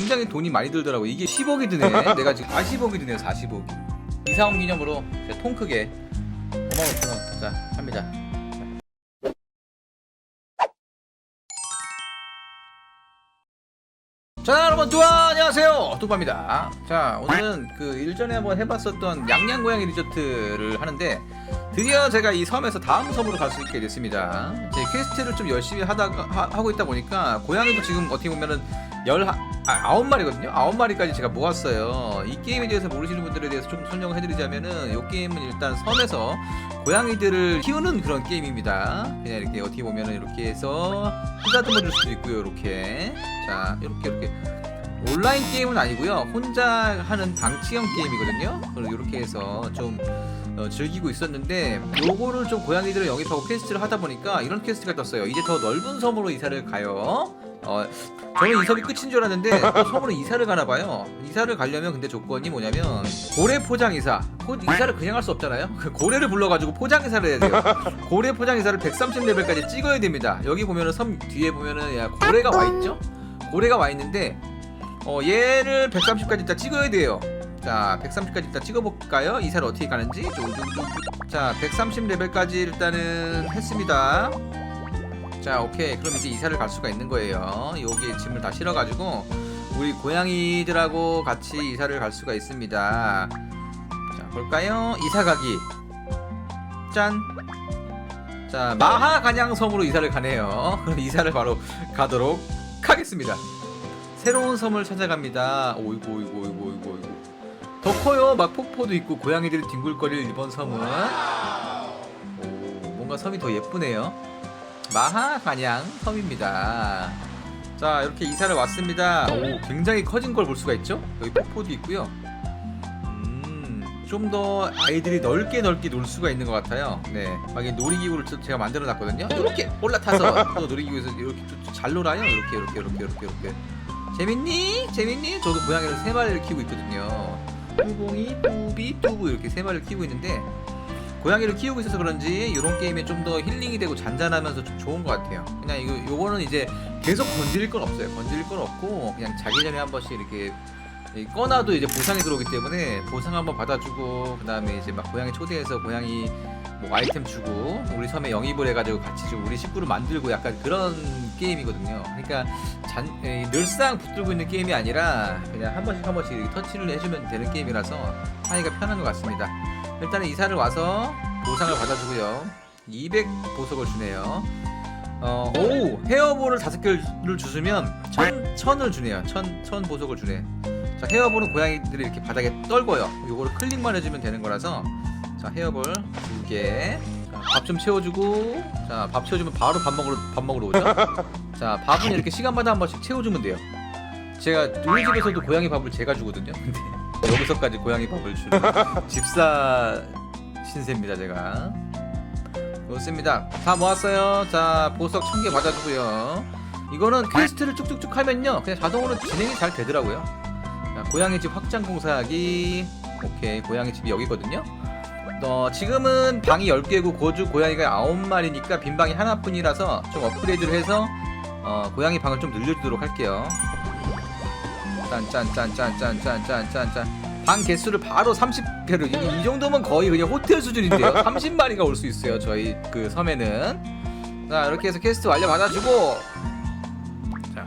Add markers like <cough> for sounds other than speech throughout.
굉장히 돈이 많이 들더라고. 이게 10억이 드네. <laughs> 내가 지금 40억이 드네요. 40억이. 이사원 기념으로 제가 통 크게 5만 5천 원. 자, 합니다. 자 여러분 뚜아 안녕하세요 뚜바입니다 자 오늘은 그 일전에 한번 해봤었던 양양고양이 리조트를 하는데 드디어 제가 이 섬에서 다음 섬으로 갈 수 있게 됐습니다 제 퀘스트를 좀 열심히 하다가 하, 고 있다 보니까 고양이도 지금 어떻게 보면은 열 아, 아홉 마리거든요? 아홉 마리까지 제가 모았어요. 이 게임에 대해서 모르시는 분들에 대해서 조금 설명을 해드리자면은 이 게임은 일단 섬에서 고양이들을 키우는 그런 게임입니다. 그냥 이렇게 어떻게 보면은 이렇게 해서 쓰다듬어 줄 수도 있고요 이렇게. 자 이렇게 이렇게. 온라인 게임은 아니고요. 혼자 하는 방치형 게임이거든요. 그리고 이렇게 해서 좀 어, 즐기고 있었는데 요거를 좀 고양이들을 영입하고 퀘스트를 하다 보니까 이런 퀘스트가 떴어요. 이제 더 넓은 섬으로 이사를 가요 어, 저는 이 섬이 끝인 줄 알았는데 또 섬으로 이사를 가나 봐요. 이사를 가려면 근데 조건이 뭐냐면 고래 포장 이사. 고, 이사를 그냥 할 수 없잖아요. 그 고래를 불러가지고 포장 이사를 해야 돼요. 고래 포장 이사를 130레벨까지 찍어야 됩니다. 여기 보면은 섬 뒤에 보면은 야, 고래가 와 있죠? 고래가 와 있는데 어, 얘를 130까지 일단 찍어야 돼요. 자 130까지 일단 찍어볼까요? 이사를 어떻게 가는지. 자 130레벨까지 일단은 했습니다 자 오케이. 그럼 이제 이사를 갈 수가 있는 거예요. 여기에 짐을 다 실어가지고 우리 고양이들하고 같이 이사를 갈 수가 있습니다. 자 볼까요? 이사 가기. 짠자 마하간양섬으로 이사를 가네요. 그럼 <laughs> 이사를 바로 가도록 하겠습니다. 새로운 섬을 찾아갑니다. 오이고 오이고 오이고 오이고 오이고. 더 커요. 막 폭포도 있고 고양이들이 뒹굴거릴 이번 섬은. 오 뭔가 섬이 더 예쁘네요 마하간양 섬입니다. 자 이렇게 이사를 왔습니다. 오 굉장히 커진 걸 볼 수가 있죠? 여기 폭포도 있고요. 음좀 더 아이들이 넓게 넓게 놀 수가 있는 것 같아요. 네, 막 이 놀이기구를 저- 제가 만들어 놨거든요. 이렇게 올라타서 또 놀이기구에서 이렇게 또- 또잘 놀아요. 이렇게 이렇게 이렇게 이렇게 이렇게. 재밌니? 재밌니? 저도 고양이를 세 마리를 키우고 있거든요. 뚜봉이, 뚜비, 뚜부 이렇게 세 마리를 키우고 있는데 고양이를 키우고 있어서 그런지 이런 게임에 좀 더 힐링이 되고 잔잔하면서 좀 좋은 것 같아요. 그냥 이거 요거는 이제 계속 건드릴 건 없어요. 건드릴 건 없고 그냥 자기 전에 한 번씩 이렇게 이 꺼놔도 이제 보상이 들어오기 때문에 보상 한번 받아주고 그 다음에 이제 막 고양이 초대해서 고양이 뭐 아이템 주고 우리 섬에 영입을 해가지고 같이 좀 우리 식구를 만들고 약간 그런 게임이거든요. 그러니까 잔, 에, 늘상 붙들고 있는 게임이 아니라 그냥 한 번씩 한 번씩 이렇게 터치를 해주면 되는 게임이라서 하기가 편한 것 같습니다. 일단은 이사를 와서 보상을 받아주고요. 200 보석을 주네요. 어, 오 헤어볼을 다섯 개를 주시면 천 천을 주네요. 천 천 보석을 주네. 자 헤어볼은 고양이들이 이렇게 바닥에 떨궈요. 요거를 클릭만 해주면 되는 거라서 자 헤어볼 두 개. 밥 좀 채워주고 자 밥 채워주면 바로 밥 먹으러 밥 먹으러 오죠. 자 밥은 이렇게 시간마다 한 번씩 채워주면 돼요. 제가 우리 집에서도 고양이 밥을 제가 주거든요. 근데 여기서까지 고양이 밥을 주는 <laughs> 집사 신세입니다 제가. 좋습니다. 다 모았어요. 자 보석 1000개 받아주고요. 이거는 퀘스트를 쭉쭉쭉 하면요 그냥 자동으로 진행이 잘 되더라고요. 자, 고양이 집 확장 공사하기. 오케이 고양이 집이 여기거든요. 어, 지금은 방이 10개고 고주 고양이가 9마리니까 빈 방이 하나뿐이라서 좀 업그레이드를 해서 어, 고양이 방을 좀 늘려주도록 할게요. 짠짠짠짠짠짠짠짠짠. 방 개수를 바로 30개로. 이, 이 정도면 거의 그냥 호텔 수준인데요. <laughs> 30마리가 올 수 있어요 저희 그 섬에는. 자 이렇게 해서 퀘스트 완료 받아주고. 자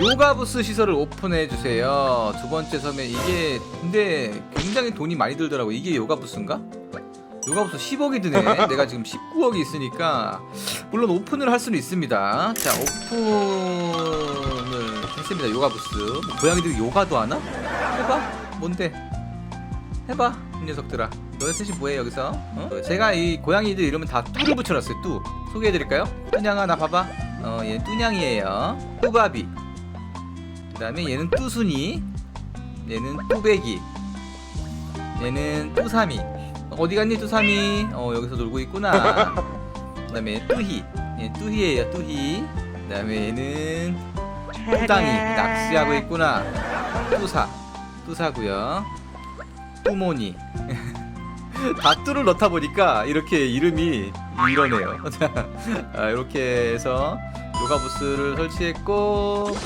요가 부스 시설을 오픈해 주세요. 두 번째 섬에 이게 근데 굉장히 돈이 많이 들더라고. 이게 요가 부스인가? 요가 부스 10억이 드네. <laughs> 내가 지금 19억이 있으니까. 물론 오픈을 할 수는 있습니다. 자 오픈을 했습니다. 요가 부스. 뭐 고양이들이 요가도 하나? 해봐. 뭔데? 해봐 이 녀석들아. 너네 셋이 뭐해 여기서? 어? 제가 이 고양이들 이름은 다 뚜를 붙여놨어요 뚜. 소개해드릴까요? 뚜냥아 나 봐봐. 어 얘는 뚜냥이에요. 뚜바비. 그 다음에 얘는 뚜순이. 얘는 뚜배기. 얘는 뚜삼이. 어디 갔니 뚜삼이? 어 여기서 놀고 있구나. <laughs> 그 다음에 뚜희. 얘 뚜희예요 뚜희. 그 다음에 얘는 뚜당이 낚시하고 있구나 뚜사 뚜사고요 뚜모니 <laughs> 다 뚜를 넣다 보니까 이렇게 이름이 이러네요 자 <laughs> 아, 이렇게 해서 요가 부스를 설치했고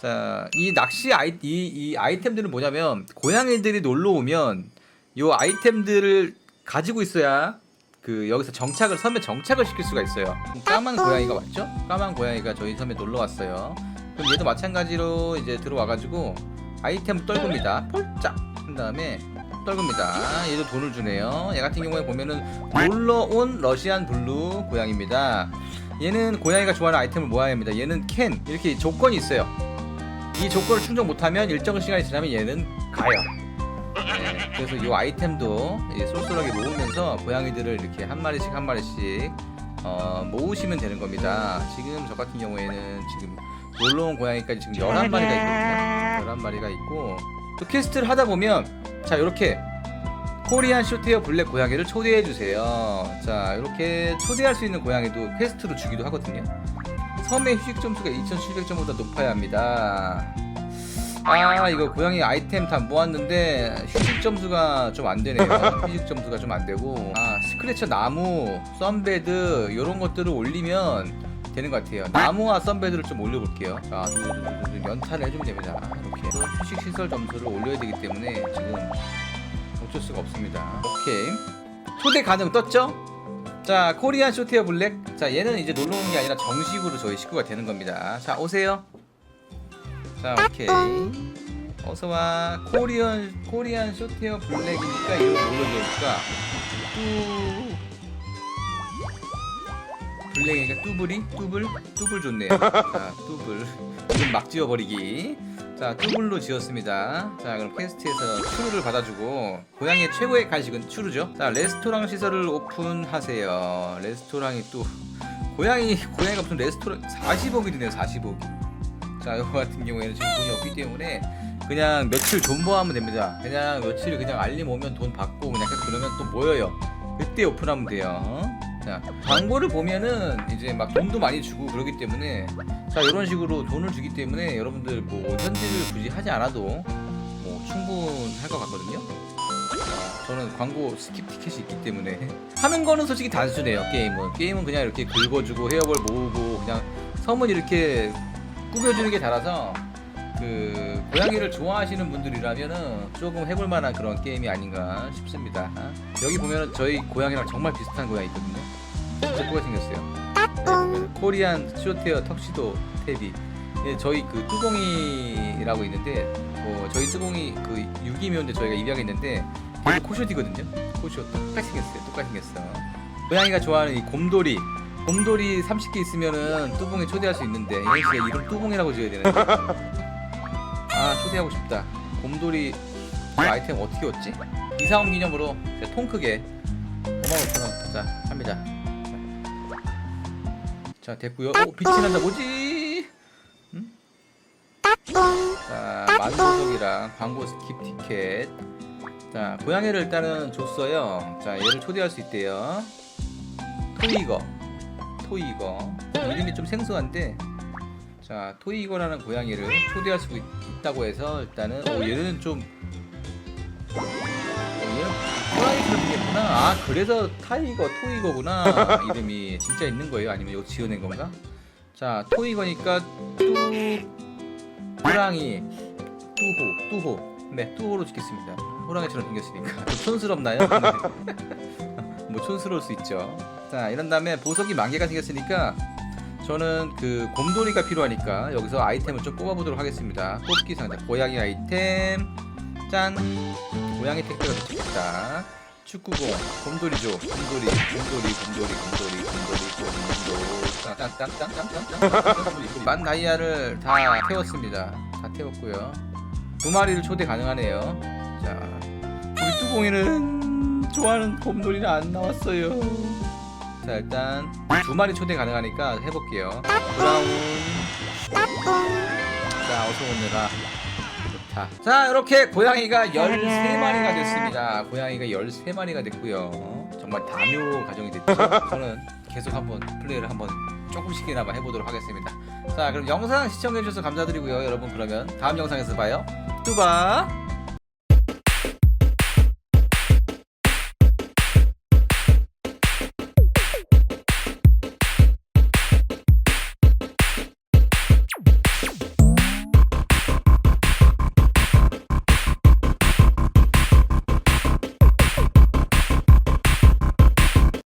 자, 이 낚시 아이 이, 이 아이템들은 뭐냐면 고양이들이 놀러 오면 요 아이템들을 가지고 있어야 그 여기서 정착을 섬에 정착을 시킬 수가 있어요. 까만 고양이가 왔죠? 까만 고양이가 저희 섬에 놀러 왔어요. 그럼 얘도 마찬가지로 이제 들어와가지고 아이템 떨굽니다. 폴짝 한 다음에 떨굽니다. 얘도 돈을 주네요. 얘 같은 경우에 보면은 놀러 온 러시안 블루 고양이입니다. 얘는 고양이가 좋아하는 아이템을 모아야 합니다. 얘는 캔 이렇게 조건이 있어요. 이 조건을 충족 못하면 일정 시간이 지나면 얘는 가요. 네, 그래서 이 아이템도 이 쏠쏠하게 모으면서 고양이들을 이렇게 한 마리씩 한 마리씩 어, 모으시면 되는 겁니다. 지금 저 같은 경우에는 지금 놀러 온 고양이까지 지금 11마리가 있거든요. 11마리가 있고 또 퀘스트를 하다 보면 자 이렇게 코리안 쇼테어 블랙 고양이를 초대해 주세요. 자 이렇게 초대할 수 있는 고양이도 퀘스트로 주기도 하거든요. 섬의 휴식 점수가 2,700점보다 높아야 합니다. 아 이거 고양이 아이템 다 모았는데 휴식 점수가 좀 안 되네요. <laughs> 휴식 점수가 좀 안 되고 아 스크래처 나무, 썬베드 이런 것들을 올리면 되는 것 같아요. 나무와 썬베드를 좀 올려볼게요. 자 연타를 해주면 됩니다. 이렇게 또 휴식 시설 점수를 올려야 되기 때문에 지금 어쩔 수가 없습니다. 오케이 초대 가능 떴죠? 자 코리안 쇼테어 블랙 자 얘는 이제 놀러 오는 게 아니라 정식으로 저희 식구가 되는 겁니다. 자 오세요. 자 오케이. 어서와. 코리안 코리안 쇼테어 블랙이니까 이거 눌러주니까? 뚜. 블랙이니까 뚜블이? 뚜블? 뚜블 좋네요. 자 뚜블. 이름 막 지워버리기. 자 뚜블로 지었습니다. 자 그럼 퀘스트에서 추루를 받아주고 고양이의 최고의 간식은 추루죠. 자 레스토랑 시설을 오픈하세요. 레스토랑이 또 고양이 고양이가 무슨 레스토랑 40억이 드네요 40억이 자 이거 같은 경우에는 지금 돈이 없기 때문에 그냥 며칠 존버하면 됩니다. 그냥 며칠 그냥 알림 오면 돈 받고 그냥 계속 그러면 또 모여요. 그때 오픈하면 돼요. 자 광고를 보면은 이제 막 돈도 많이 주고 그러기 때문에 자 이런 식으로 돈을 주기 때문에 여러분들 뭐 현질을 굳이 하지 않아도 뭐 충분할 것 같거든요. 아, 저는 광고 스킵 티켓이 있기 때문에 <laughs> 하는 거는 솔직히 단순해요. 게임은. 게임은 그냥 이렇게 긁어주고 헤어볼 모으고 그냥 섬은 이렇게 꾸며주는 게 달아서 그 고양이를 좋아하시는 분들이라면은 조금 해볼 만한 그런 게임이 아닌가 싶습니다. 여기 보면은 저희 고양이랑 정말 비슷한 고양이 있거든요. 진짜 똑같이 생겼어요. 네, 코리안 쇼테어 턱시도 탭이 예, 저희 그 뚜봉이라고 있는데 뭐 저희 뚜봉이 그 유기묘인데 저희가 입양했는데 걔도 코숏이거든요. 코숏 똑같이 생겼어요. 똑같이 생겼어. 고양이가 좋아하는 이 곰돌이 곰돌이 30개 있으면은 뚜봉에 초대할 수 있는데 얘는 진짜 이름 뚜봉이라고 지어야 되는데. 아 초대하고 싶다. 곰돌이 그 아이템 어떻게 얻지? 이사원 기념으로 통 크게 55,000원 자 합니다 자, 자. 됐고요. 오 빛이 난다. 뭐지? 음? 자 만보석이랑 광고 스킵 티켓. 자 고양이를 일단은 줬어요. 자 얘를 초대할 수 있대요. 토이거 토이거. 이름이 좀 생소한데 자 토이거라는 고양이를 초대할 수 있, 있다고 해서 일단은 오 얘는 좀 어, 얘는 생겼구나. 아 그래서 타이거 토이거구나. <laughs> 이름이 진짜 있는 거예요? 아니면 이거 지어낸 건가? 자 토이거니까 뚜 호랑이 뚜호 뚜호. 네 뚜호로 짓겠습니다. 호랑이처럼 생겼으니까. 좀 촌스럽나요? <laughs> 뭐 촌스러울 수 있죠 자 이런 다음에 보석이 만 개가 생겼으니까 저는 그 곰돌이가 필요하니까 여기서 아이템을 좀 뽑아보도록 하겠습니다. 뽑기 상자 고양이 아이템 짠 고양이 택배가 도착했다. 축구공 곰돌이죠. 곰돌이 곰돌이 곰돌이 곰돌이 곰돌이 곰돌이 만 다이아를 다 태웠습니다. 다 태웠고요. 두 마리를 초대 가능하네요. 자 우리 뚜봉이는 좋아하는 곰돌이는 안 나왔어요. 자 일단 두 마리 초대 가능하니까 해볼게요. 브라운 자 어서 오느라 좋다. 자 이렇게 고양이가 13마리가 됐습니다. 고양이가 13마리가 됐고요. 정말 다묘 가정이 됐죠. 저는 계속 한번 플레이를 한번 조금씩이나마 해보도록 하겠습니다. 자 그럼 영상 시청해주셔서 감사드리고요 여러분. 그러면 다음 영상에서 봐요. 뚜바